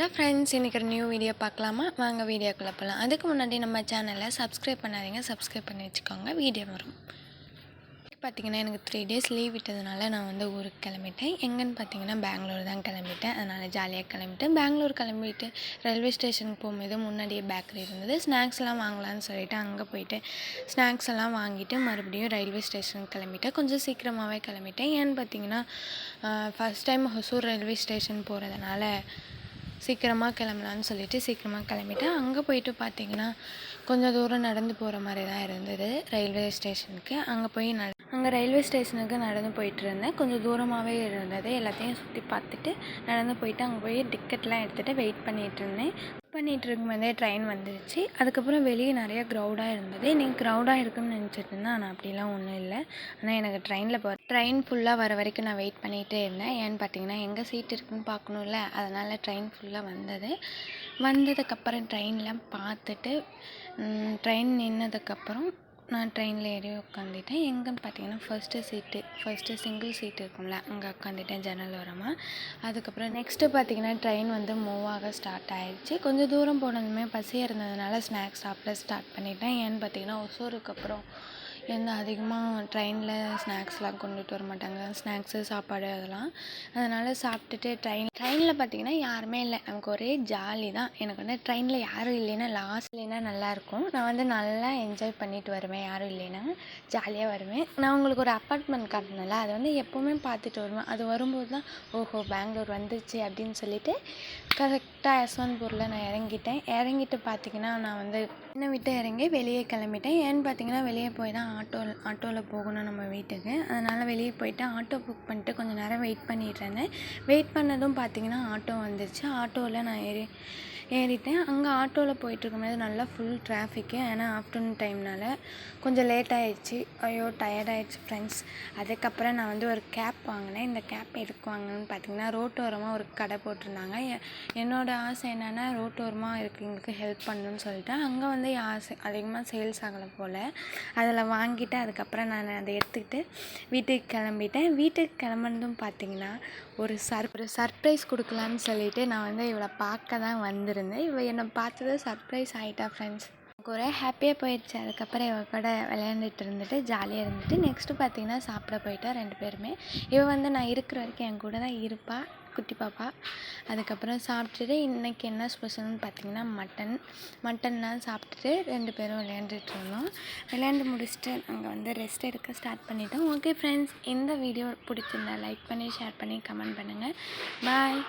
Hello friends இன்றைக்கி ஒரு new video பார்க்கலாமா? வாங்க வீடியோக்குள்ளே போகலாம் அதுக்கு முன்னாடி நம்ம சேனலை சப்ஸ்கிரைப் பண்ணாதீங்க. சப்ஸ்கிரைப் பண்ணி வச்சுக்கோங்க. வீடியோ வரும். பார்த்தீங்கன்னா எனக்கு த்ரீ டேஸ் லீவ் விட்டதுனால நான் வந்து ஊருக்கு கிளம்பிட்டேன். எங்கேன்னு பார்த்தீங்கன்னா பெங்களூர் தான் கிளம்பிட்டேன். அதனால் ஜாலியாக கிளம்பிட்டேன். பெங்களூர் கிளம்பிட்டு ரயில்வே ஸ்டேஷனுக்கு போகும்போது முன்னாடியே பேக்கரி இருந்தது. ஸ்நாக்ஸ்லாம் வாங்கலாம்னு சொல்லிவிட்டு அங்கே போயிட்டு ஸ்நாக்ஸ் எல்லாம் வாங்கிட்டு மறுபடியும் ரயில்வே ஸ்டேஷனுக்கு கிளம்பிட்டேன். கொஞ்சம் சீக்கிரமாகவே கிளம்பிட்டேன். ஏன்னு பார்த்தீங்கன்னா first time Hosur railway station போகிறதுனால சீக்கிரமாக கிளம்பலான்னு சொல்லிட்டு சீக்கிரமாக கிளம்பிட்டேன் அங்கே போயிட்டு பார்த்தீங்கன்னா கொஞ்சம் தூரம் நடந்து போகிற மாதிரி தான் இருந்தது ரயில்வே ஸ்டேஷனுக்கு. அங்கே போய் நட அங்கே ரயில்வே ஸ்டேஷனுக்கு நடந்து போயிட்டு இருந்தேன். கொஞ்சம் தூரமாகவே இருந்தது. எல்லாத்தையும் சுற்றி பார்த்துட்டு நடந்து போயிட்டு அங்கே போய் டிக்கெட்லாம் எடுத்துகிட்டு வெயிட் பண்ணிகிட்டு இருந்தேன். பண்ணிகிட்டு இருக்கும்போதே ட்ரெயின் வந்துருச்சு. அதுக்கப்புறம் வெளியே நிறைய க்ரௌடாக இருந்தது. நீங்கள் க்ரௌடாக இருக்குன்னு நினச்சிட்டு இருந்தேன் ஆனால் அப்படிலாம் ஒன்றும் இல்லை. ஆனால் எனக்கு ட்ரெயினில் போ ட்ரெயின் ஃபுல்லாக வர வரைக்கும் நான் வெயிட் பண்ணிகிட்டே இருந்தேன். ஏன்னு பார்த்தீங்கன்னா எங்கே சீட் இருக்குன்னு பார்க்கணும்ல அதனால் ட்ரெயின் ஃபுல்லாக வந்தது. வந்ததுக்கப்புறம் ட்ரெயின்லாம் பார்த்துட்டு ட்ரெயின் நின்னதுக்கப்புறம் நான் ட்ரெயினில் ஏறி உட்காந்துட்டேன் எங்கேன்னு பார்த்தீங்கன்னா first seat first single seat இருக்கும்ல அங்கே உட்காந்துட்டேன் ஜன்னல் ஓரமாக அதுக்கப்புறம் நெக்ஸ்ட்டு பார்த்தீங்கன்னா ட்ரெயின் வந்து மூவ் ஆக ஸ்டார்ட் ஆகிடுச்சு கொஞ்சம் தூரம் போனதுமே பசியாக இருந்ததுனால ஸ்நாக்ஸ் சாப்பிட ஸ்டார்ட் பண்ணிட்டேன். ஏன்னு பார்த்தீங்கன்னா ஒசூருக்கு அப்புறம் எந்த அதிகமாக ட்ரெயினில் ஸ்நாக்ஸ்லாம் கொண்டுட்டு வர மாட்டாங்க. ஸ்நாக்ஸு சாப்பாடு அதெல்லாம். அதனால் சாப்பிட்டுட்டு ட்ரெயின் ட்ரெயினில் பார்த்தீங்கன்னா யாருமே இல்லை. நமக்கு ஒரே ஜாலி தான். எனக்கு வந்து ட்ரெயினில் யாரும் இல்லைன்னா லாஸ்ட் இல்லைன்னா நல்லாயிருக்கும் நான் வந்து நல்லா என்ஜாய் பண்ணிட்டு வருவேன். யாரும் இல்லைன்னா ஜாலியாக வருவேன். நான் உங்களுக்கு ஒரு அப்பார்ட்மெண்ட் காட்டினல அதை வந்து எப்போவுமே பார்த்துட்டு வருவேன். அது வரும்போது தான் ஓஹோ பெங்களூர் வந்துச்சு அப்படின்னு சொல்லிட்டு கரெக்டாக யஸ்வந்த்பூரில் நான் இறங்கிட்டேன். இறங்கிட்டு பார்த்தீங்கன்னா நான் வந்து என்னை விட்டு இறங்கி வெளியே கிளம்பிட்டேன். ஏன்னு பார்த்தீங்கன்னா வெளியே போய் தான் ஆட்டோவில் ஆட்டோவில் போகணும் நம்ம வீட்டுக்கு. அதனால் வெளியே போயிட்டு ஆட்டோ புக் பண்ணிட்டு கொஞ்சம் நேரம் வெயிட் பண்ணிகிட்ருந்தேன் வெயிட் பண்ணதும் பார்த்தீங்கன்னா ஆட்டோ வந்துருச்சு. ஆட்டோவில் நான் ஏறி ஏறிட்டேன். அங்கே ஆட்டோவில் போயிட்டுருக்கும்போது நல்லா ஃபுல் டிராஃபிக்கு ஏன்னா ஆஃப்டர்நூன் டைம்னால கொஞ்சம் லேட் ஆகிடுச்சு ஐயோ டயர்ட் ஆகிடுச்சு ஃப்ரெண்ட்ஸ் அதுக்கப்புறம் நான் வந்து ஒரு கேப் வாங்கினேன். இந்த கேப் எதுக்கு வாங்கினேன்னு பார்த்தீங்கன்னா ரோட்டோரமாக ஒரு கடை போட்டிருந்தாங்க. என்னோடய ஆசை என்னென்னா ரோட்டோரமாக இருக்கிறவங்களுக்கு ஹெல்ப் பண்ணணும்னு சொல்லிட்டு அங்கே வந்து ஆசை அதிகமாக சேல்ஸ் ஆகலை போல். அதில் வாங்கிட்டு அதுக்கப்புறம் நான் அதை எடுத்துக்கிட்டு வீட்டுக்கு கிளம்பிட்டேன். வீட்டுக்கு கிளம்புனதும் பார்த்தீங்கன்னா ஒரு சர் ஒரு சர்ப்ரைஸ் கொடுக்கலான்னு சொல்லிட்டு நான் வந்து இவளை பார்க்க தான் இருந்தேன். இவள் என்னை பார்த்தது சர்ப்ரைஸ் ஆகிட்டா ஃப்ரெண்ட்ஸ் எனக்கு ஒரே ஹாப்பியாக போயிடுச்சு. அதுக்கப்புறம் இவ கூட விளையாண்டுட்டு இருந்துட்டு ஜாலியாக இருந்துட்டு நெக்ஸ்ட்டு பார்த்தீங்கன்னா சாப்பிட போயிட்டா ரெண்டு பேருமே. இவள் வந்து நான் இருக்கிற வரைக்கும் என் கூட தான் இருப்பாள் குட்டி பாப்பா. அதுக்கப்புறம் சாப்பிட்டுட்டு இன்றைக்கி என்ன ஸ்பெஷல்னு பார்த்தீங்கன்னா மட்டன் மட்டன்லாம் சாப்பிட்டுட்டு ரெண்டு பேரும் விளையாண்டுட்டு இருந்தோம். விளையாண்டு முடிச்சுட்டு நாங்கள் வந்து ரெஸ்ட் எடுக்க ஸ்டார்ட் பண்ணிட்டோம். ஓகே ஃப்ரெண்ட்ஸ் இந்த வீடியோ பிடிச்சிருந்தா லைக் பண்ணி ஷேர் பண்ணி கமெண்ட் பண்ணுங்கள் பாய்